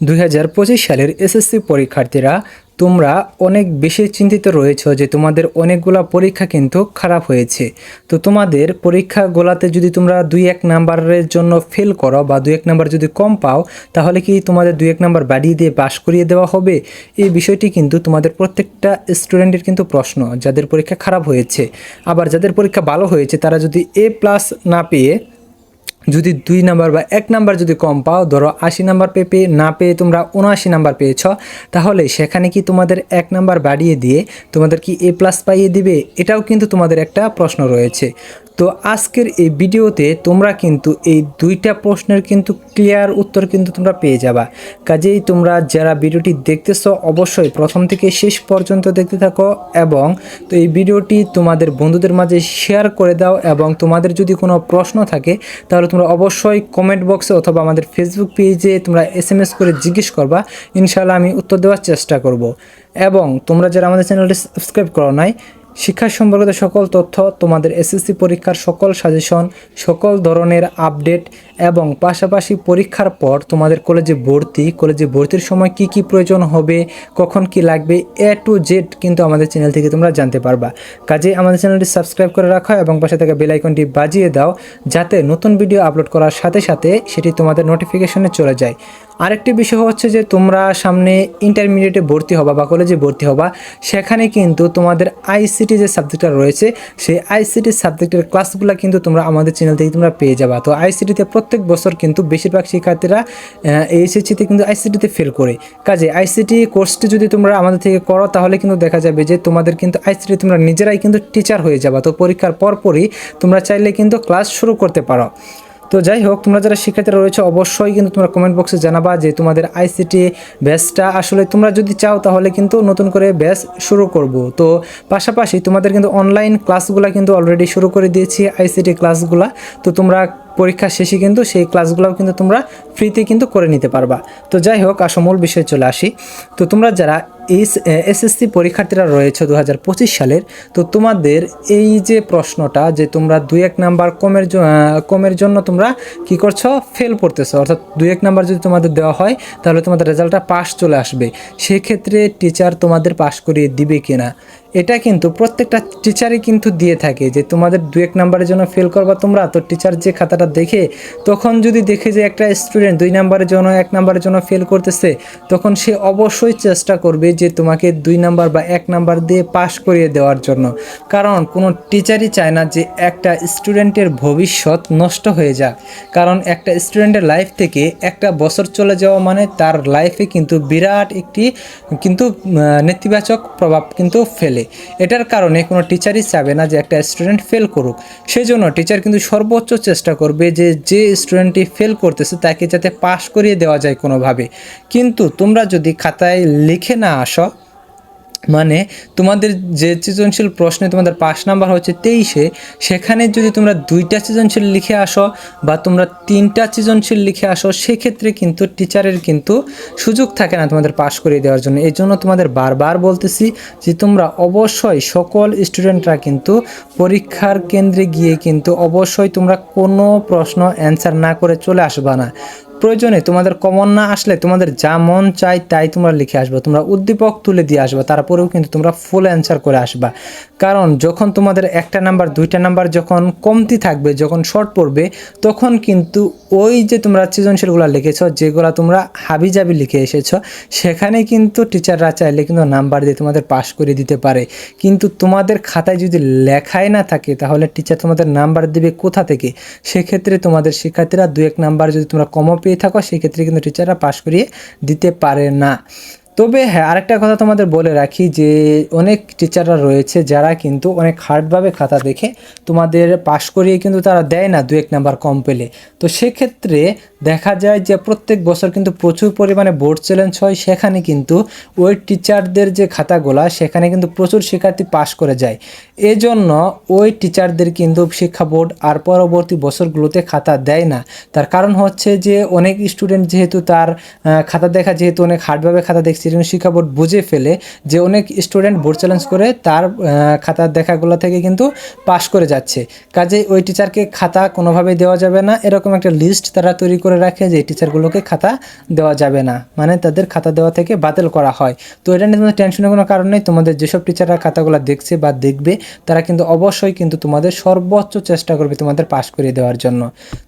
দুই হাজার পঁচিশ সালের এসএসসি পরীক্ষার্থীরা, তোমরা অনেক বেশি চিন্তিত রয়েছ যে তোমাদের অনেকগুলা পরীক্ষা কিন্তু খারাপ হয়েছে। তো তোমাদের পরীক্ষাগুলাতে যদি তোমরা দুই এক নাম্বারের জন্য ফেল করো বা দুই এক নাম্বার যদি কম পাও, তাহলে কি তোমাদের দুই এক নাম্বার বাড়িয়ে দিয়ে পাশ করিয়ে দেওয়া হবে? এই বিষয়টি কিন্তু তোমাদের প্রত্যেকটা স্টুডেন্টের কিন্তু প্রশ্ন, যাদের পরীক্ষা খারাপ হয়েছে। আবার যাদের পরীক্ষা ভালো হয়েছে, তারা যদি এ প্লাস না পেয়ে যদি দুই নাম্বার বা এক নাম্বার যদি কম পাও, ধরো আশি নাম্বার পেয়ে পেয়ে না পেয়ে তোমরা উনআশি নাম্বার পেয়েছ, তাহলে সেখানে কি তোমাদের এক নাম্বার বাড়িয়ে দিয়ে তোমাদের কি এ প্লাস পাইয়ে দিবে? এটাও কিন্তু তোমাদের একটা প্রশ্ন রয়েছে। তো আজকের এই ভিডিওতে তোমরা কিন্তু এই দুইটা প্রশ্নের কিন্তু ক্লিয়ার উত্তর কিন্তু তোমরা পেয়ে যাবা। কাজেই তোমরা যারা ভিডিওটি দেখতেছো, অবশ্যই প্রথম থেকে শেষ পর্যন্ত দেখতে থাকো এবং তো এই ভিডিওটি তোমাদের বন্ধুদের মাঝে শেয়ার করে দাও এবং তোমাদের যদি কোনো প্রশ্ন থাকে, তাহলে তোমরা অবশ্যই কমেন্ট বক্সে অথবা আমাদের ফেসবুক পেজে তোমরা এস এম এস করে জিজ্ঞেস করবা, ইনশাআল্লাহ আমি উত্তর দেওয়ার চেষ্টা করব। এবং তোমরা যারা আমাদের চ্যানেলটি সাবস্ক্রাইব করো নাই শিক্ষা সম্পর্কিত সকল তথ্য, তোমাদের এসএসসি পরীক্ষার সকল সাজেশন সকল ধরনের আপডেট এবং পাশাপাশি পরীক্ষার পর তোমাদের কলেজে ভর্তি কলেজে ভর্তির সময় কি কি প্রয়োজন হবে, কখন কি লাগবে এ টু জেড কিন্তু আমাদের চ্যানেল থেকে তোমরা জানতে পারবা। কাজে আমাদের চ্যানেলটি সাবস্ক্রাইব করে রাখো এবং পাশে থাকা বেল আইকনটি বাজিয়ে দাও, যাতে নতুন ভিডিও আপলোড করার সাথে সাথে সেটি তোমাদের নোটিফিকেশনে চলে যায়। আরেকটি বিষয় হচ্ছে যে তোমরা সামনে ইন্টারমিডিয়েটে ভর্তি হবা বা কলেজে ভর্তি হবা, সেখানে কিন্তু তোমাদের আইসিটি যে সাবজেক্টটা রয়েছে, সেই আইসিটি সাবজেক্টের ক্লাসগুলো কিন্তু তোমরা আমাদের চ্যানেল থেকে তোমরা পেয়ে যাবা। তো আইসিটিতে প্রত্যেক বছর কিন্তু বেশিরভাগ শিক্ষার্থীরা এইচএসসিতে কিন্তু আইসিটিতে ফেল করে। কাজে আইসিটি কোর্সটি যদি তোমরা আমাদের থেকে করো, তাহলে কিন্তু দেখা যাবে যে তোমাদের কিন্তু আইসিটি তোমরা নিজেরাই কিন্তু টিচার হয়ে যাবা। তো পরীক্ষার পরপরই তোমরা চাইলে কিন্তু ক্লাস শুরু করতে পারো। তো যাই হোক, তোমরা যারা শিক্ষার্থীরা রয়েছে, অবশ্যই কিন্তু তোমরা কমেন্ট বক্সে জানাবা যে তোমাদের আইসিটি ব্যাচটা আসলে তোমরা যদি চাও তাহলে কিন্তু নতুন করে ব্যাচ শুরু করব। তো পাশাপাশি তোমাদের কিন্তু অনলাইন ক্লাসগুলো কিন্তু অলরেডি শুরু করে দিয়েছি আইসিটি ক্লাসগুলো তো তোমরা পরীক্ষা শেষে কিন্তু সেই ক্লাসগুলোও কিন্তু তোমরা ফ্রিতে কিন্তু করে নিতে পারবা। তো যাই হোক আসল মূল বিষয়ে চলে আসি। তো তোমরা যারা এইচ এসএসসি পরীক্ষার্থীরা রয়েছে দু সালের, তো তোমাদের এই যে প্রশ্নটা যে তোমরা দুই এক নাম্বার কমের কমের জন্য তোমরা কি করছ? ফেল করতেছো। অর্থাৎ দুই এক নাম্বার যদি তোমাদের দেওয়া হয়, তাহলে তোমাদের রেজাল্টটা পাস চলে আসবে। সেক্ষেত্রে টিচার তোমাদের পাস করিয়ে দিবে কিনা? এটা কিন্তু প্রত্যেকটা টিচারই কিন্তু দিয়ে থাকে যে তোমাদের দু এক নাম্বারের জন্য ফেল করবা তোমরা, তো টিচার যে খাতাটা দেখে, তখন যদি দেখে যে একটা স্টুডেন্ট দুই নাম্বারের জন্য, এক নাম্বারের জন্য ফেল করতেছে, তখন সে অবশ্যই চেষ্টা করবে যে তোমাকে দুই নাম্বার বা এক নাম্বার দিয়ে পাশ করিয়ে দেওয়ার জন্য। কারণ কোনো টিচারই চায় না যে একটা স্টুডেন্টের ভবিষ্যৎ নষ্ট হয়ে যাক। কারণ একটা স্টুডেন্টের লাইফ থেকে একটা বছর চলে যাওয়া মানে তার লাইফে কিন্তু বিরাট একটি কিন্তু নেতিবাচক প্রভাব কিন্তু ফেলে। এটার কারণে কোনো টিচারই চাবে না যে একটা স্টুডেন্ট ফেল করুক। সেই জন্য টিচার কিন্তু সর্বোচ্চ চেষ্টা করবে যে যে স্টুডেন্টটি ফেল করতেছে তাকে যাতে পাশ করিয়ে দেওয়া যায় কোনোভাবে। কিন্তু তোমরা যদি খাতায় লিখে না আসো মানে তোমাদের যে সৃজনশীল প্রশ্নে তোমাদের পাঁচ নাম্বার হচ্ছে তেইশে, সেখানে যদি তোমরা দুইটা সৃজনশীল লিখে আসো বা তোমরা তিনটা সৃজনশীল লিখে আসো, সেক্ষেত্রে কিন্তু টিচারের কিন্তু সুযোগ থাকে না তোমাদের পাশ করিয়ে দেওয়ার জন্য। এই জন্য তোমাদের বারবার বলতেছি যে তোমরা অবশ্যই সকল স্টুডেন্টরা কিন্তু পরীক্ষার কেন্দ্রে গিয়ে কিন্তু অবশ্যই তোমরা কোনো প্রশ্ন অ্যান্সার না করে চলে আসবা না। প্রয়োজনে তোমাদের কমন না আসলে তোমাদের যা মন চাই তাই তোমরা লিখে আসবে। তোমরা উদ্দীপক তুলে দিয়ে আসবে, তারপরেও কিন্তু তোমরা ফুল অ্যান্সার করে আসবা। কারণ যখন তোমাদের একটা নাম্বার দুইটা নাম্বার যখন কমতি থাকবে, যখন শর্ট পড়বে, তখন কিন্তু ওই যে তোমরা সৃজনশীলগুলো লিখেছো, যেগুলো তোমরা হাবিজাবি লিখে এসেছ, সেখানে কিন্তু টিচাররা চাইলে কিন্তু নাম্বার দিয়ে তোমাদের পাস করে দিতে পারে। কিন্তু তোমাদের খাতায় যদি লেখাই না থাকে, তাহলে টিচার তোমাদের নাম্বার দেবে কোথা থেকে? সেক্ষেত্রে তোমাদের শিক্ষার্থীরা দু এক নাম্বার যদি তোমরা কমও পেয়ে থাকো সেক্ষেত্রে কিন্তু টিচাররা পাশ করিয়ে দিতে পারে না। তবে হ্যাঁ আরেকটা কথা তোমাদের বলে রাখি যে অনেক টিচাররা রয়েছে যারা কিন্তু অনেক হার্ডভাবে খাতা দেখে তোমাদের পাশ করিয়ে কিন্তু তারা দেয় না দু এক নাম্বার কম পেলে। তো সেক্ষেত্রে দেখা যায় যে প্রত্যেক বছর কিন্তু প্রচুর পরিমাণে বোর্ড চ্যালেঞ্জ হয়, সেখানে কিন্তু ওই টিচারদের যে খাতাগুলা, সেখানে কিন্তু প্রচুর শিক্ষার্থী পাশ করে যায়। এজন্য ওই টিচারদের কিন্তু শিক্ষা বোর্ড আর পরবর্তী বছরগুলোতে খাতা দেয় না। তার কারণ হচ্ছে যে অনেক স্টুডেন্ট যেহেতু তার খাতা দেখা যেহেতু অনেক হার্ডভাবে খাতা দেখছে দেখছি শিক্ষা বোর্ড বুঝে ফেলে যে অনেক স্টুডেন্ট বোর্ড চ্যালেঞ্জ করে তার খাতার দেখাগুলো থেকে কিন্তু পাশ করে যাচ্ছে। কাজেই ওই টিচারকে খাতা কোনোভাবেই দেওয়া যাবে না। এরকম একটা লিস্ট তারা তৈরি করে রাখে যে টিচারগুলোকে খাতা দেওয়া যাবে না। মানে তাদের খাতা দেওয়া থেকে বাতিল করা হয়। তো এটা নিয়ে টেনশনের কোনো কারণ নেই। তোমাদের যেসব টিচাররা খাতাগুলো দেখছে বা দেখবে, তারা কিন্তু অবশ্যই কিন্তু তোমাদের সর্বোচ্চ চেষ্টা করবে তোমাদের পাশ করিয়ে দেওয়ার জন্য।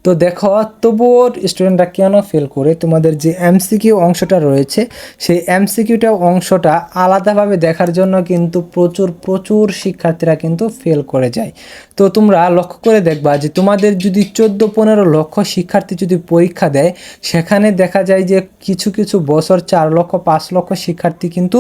তো দেখো, তবুও স্টুডেন্টরা কেন ফেল করে? তোমাদের যে এমসিকিউ অংশটা রয়েছে, সেই এমসিকিউটা অংশটা আলাদাভাবে দেখার জন্য কিন্তু প্রচুর প্রচুর শিক্ষার্থীরা কিন্তু ফেল করে যায়। তো তোমরা লক্ষ্য করে দেখবা যে তোমাদের যদি চোদ্দ, পনেরো লক্ষ শিক্ষার্থী যদি পরীক্ষা দেয়, সেখানে দেখা যায় যে কিছু কিছু বছর চার লক্ষ, পাঁচ লক্ষ শিক্ষার্থী কিন্তু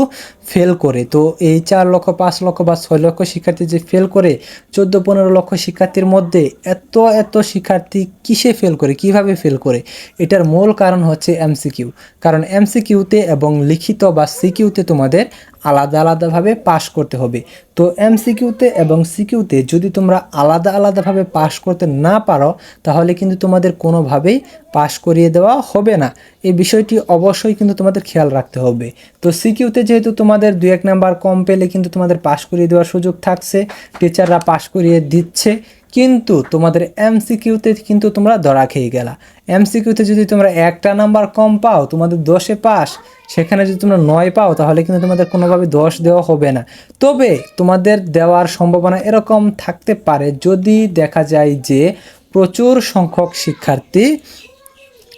ফেল করে। তো এই চার লক্ষ, পাঁচ লক্ষ বা ছয় লক্ষ শিক্ষার্থী যে ফেল করে, চোদ্দ, পনেরো লক্ষ শিক্ষার্থীর মধ্যে এত এত শিক্ষার্থী কিসে ফেল করে, কীভাবে ফেল করে? এটার মূল কারণ হচ্ছে এমসিকিউ। কারণ এমসিকিউতে এবং লিখিত বা সিকিউতে তোমাদের আলাদা আলাদাভাবে পাশ করতে হবে। তো এমসিকিউতে এবং সিকিউতে যদি তোমরা আলাদা আলাদাভাবে পাশ করতে না পারো, তাহলে কিন্তু তোমাদের কোনোভাবেই পাশ করিয়ে দেওয়া হবে না। এই বিষয়টি অবশ্যই কিন্তু তোমাদের খেয়াল রাখতে হবে। তো সিকিউতে যেহেতু তোমাদের দু এক নাম্বার কম পেলে কিন্তু তোমাদের পাশ করিয়ে দেওয়ার সুযোগ থাকছে, টিচাররা পাশ করিয়ে দিচ্ছে। কিন্তু তোমাদের এমসিকিউতে কিন্তু তোমরা ধরা খেয়ে গেলা। এমসিকিউতে যদি তোমরা একটা নাম্বার কম পাও, তোমাদের দশে পাস, সেখানে যদি তোমরা নয় পাও, তাহলে কিন্তু তোমাদের কোনোভাবে দশ দেওয়া হবে না। তবে তোমাদের দেওয়ার সম্ভাবনা এরকম থাকতে পারে যদি দেখা যায় যে প্রচুর সংখ্যক শিক্ষার্থী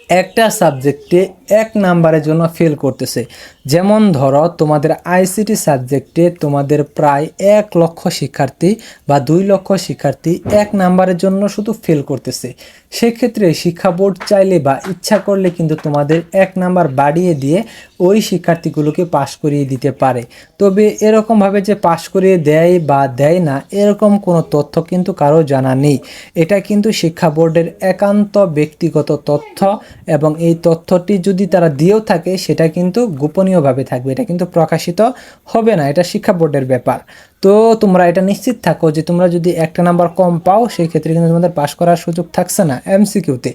একটা সাবজেক্টে এক নাম্বারের জন্য ফেল করতেছে। যেমন ধরো, তোমাদের আইসিটি সাবজেক্টে তোমাদের প্রায় এক লক্ষ শিক্ষার্থী বা দুই লক্ষ শিক্ষার্থী এক নাম্বারের জন্য শুধু ফেল করতেছে। সেক্ষেত্রে শিক্ষা বোর্ড চাইলে বা ইচ্ছা করলে কিন্তু তোমাদের এক নাম্বার বাড়িয়ে দিয়ে ওই শিক্ষার্থীগুলোকে পাশ করিয়ে দিতে পারে। তবে এরকমভাবে যে পাশ করিয়ে দেয় বা দেয় না, এরকম কোনো তথ্য কিন্তু কারও জানা নেই। এটা কিন্তু শিক্ষা বোর্ডের একান্ত ব্যক্তিগত তথ্য এবং এই তথ্যটি যদি তারা দিয়েও থাকে, সেটা কিন্তু গোপনীয়ভাবে থাকবে। এটা কিন্তু প্রকাশিত হবে না। এটা শিক্ষা বোর্ডের ব্যাপার। তো তোমরা এটা নিশ্চিত থাকো যে তোমরা যদি একটা নাম্বার কম পাও সেই ক্ষেত্রে কিন্তু তোমাদের পাশ করার সুযোগ থাকছে না এমসিকিউতে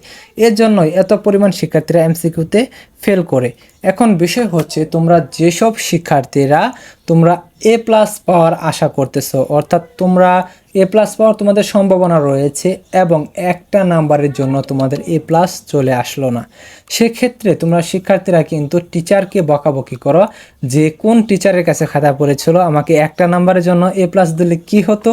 এর জন্যই এত পরিমাণ শিক্ষার্থীরা এমসিকিউতে ফেল করে। এখন বিষয় হচ্ছে, তোমরা যেসব শিক্ষার্থীরা তোমরা এ প্লাস পাওয়ার আশা করতেছো, অর্থাৎ তোমরা এ প্লাস পাওয়ার তোমাদের সম্ভাবনা রয়েছে এবং একটা নাম্বারের জন্য তোমাদের এ প্লাস চলে আসলো না। সেক্ষেত্রে তোমরা শিক্ষার্থীরা কিন্তু টিচারকে বকাবকি করো, যে কোন টিচারের কাছে খাতা পড়েছিল, আমাকে একটা নাম্বারের জন্য এ প্লাস দিলে কি হতো?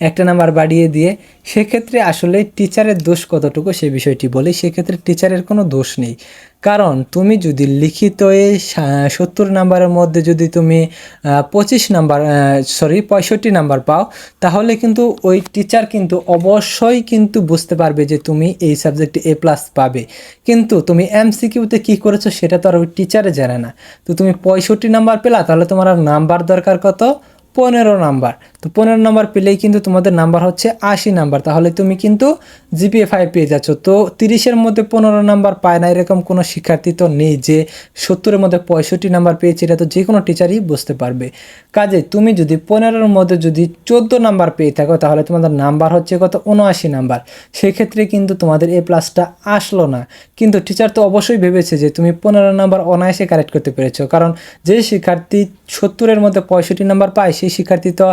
একটা নাম্বার বাড়িয়ে দিয়ে, সেক্ষেত্রে আসলে টিচারের দোষ কতটুকু সে বিষয়টি বলি, সেক্ষেত্রে টিচারের কোনো দোষ নেই। কারণ তুমি যদি লিখিত সত্তর নাম্বারের মধ্যে যদি তুমি পঁচিশ নাম্বার সরি পঁয়ষট্টি নাম্বার পাও, তাহলে কিন্তু ওই টিচার কিন্তু অবশ্যই কিন্তু বুঝতে পারবে যে তুমি এই সাবজেক্টে এ প্লাস পাবে। কিন্তু তুমি এমসিকিউতে কী করেছ সেটা তো আর ওই টিচারে জানে না। তো তুমি পঁয়ষট্টি নাম্বার পেলা, তাহলে তোমার আর নাম্বার দরকার কত? পনেরো নাম্বার তো পনেরো নাম্বার পেলেই কিন্তু তোমাদের নাম্বার হচ্ছে আশি নাম্বার। তাহলে তুমি কিন্তু জিপিএ ফাইভ পেয়ে যাচ্ছ। তো তিরিশের মধ্যে পনেরো নাম্বার পায় না, এরকম কোনো শিক্ষার্থী তো নেই যে সত্তরের মধ্যে পঁয়ষট্টি নাম্বার পেয়েছে, এটা তো যে কোনো টিচারই বুঝতে পারবে। কাজে তুমি যদি পনেরোর মধ্যে যদি চোদ্দ নাম্বার পেয়ে থাকো, তাহলে তোমাদের নাম্বার হচ্ছে কত? উনআশি নাম্বার। সেক্ষেত্রে কিন্তু তোমাদের এ প্লাসটা আসলো না। কিন্তু টিচার তো অবশ্যই ভেবেছে যে তুমি পনেরো নাম্বার অনায়াসে কারেক্ট করতে পেরেছ। কারণ যে শিক্ষার্থী সত্তরের মধ্যে পঁয়ষট্টি নাম্বার পায়, সেই শিক্ষার্থী তো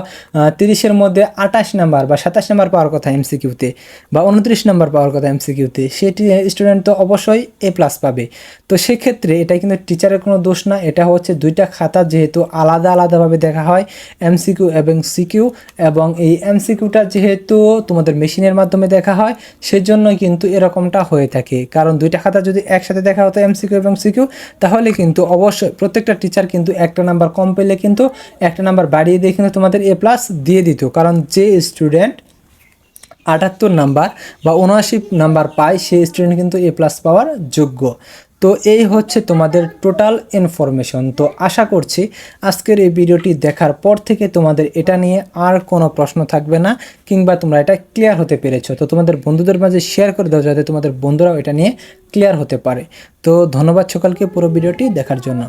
তিরিশের মধ্যে আঠাশ নাম্বার বা সাতাশ নাম্বার পাওয়ার কথা এমসিকিউতে বা উনত্রিশ নাম্বার পাওয়ার কথা এমসিকিউতে সেটি স্টুডেন্ট তো অবশ্যই এ প্লাস পাবে। তো সেক্ষেত্রে এটা কিন্তু টিচারের কোনো দোষ না, এটা হচ্ছে দুইটা খাতা যেহেতু আলাদা আলাদাভাবে দেখা হয় এমসিকিউ এবং সিকিউ এবং এই এমসিকিউটা যেহেতু তোমাদের মেশিনের মাধ্যমে দেখা হয় সেজন্য কিন্তু এরকমটা হয়ে থাকে। কারণ দুইটা খাতা যদি একসাথে দেখা হতো এমসিকিউ এবং সিকিউ তাহলে কিন্তু অবশ্যই প্রত্যেকটা টিচার কিন্তু একটা নাম্বার কম পেলে কিন্তু একটা নাম্বার বাড়িয়ে দিয়ে কিন্তু তোমাদের এ প্লাস দিয়ে দিত, কারণ যে স্টুডেন্ট আটাত্তর নাম্বার বা উনআশি নাম্বার পায় সেই স্টুডেন্ট কিন্তু এ প্লাস পাওয়ার যোগ্য। তো এই হচ্ছে তোমাদের টোটাল ইনফরমেশন তো আশা করছি আজকের এই ভিডিওটি দেখার পর থেকে তোমাদের এটা নিয়ে আর কোনো প্রশ্ন থাকবে না, কিংবা তোমরা এটা ক্লিয়ার হতে পেরেছ। তো তোমাদের বন্ধুদের মাঝে শেয়ার করে দাও, যাতে তোমাদের বন্ধুরাও এটা নিয়ে ক্লিয়ার হতে পারে। তো ধন্যবাদ সকালকে পুরো ভিডিওটি দেখার জন্য।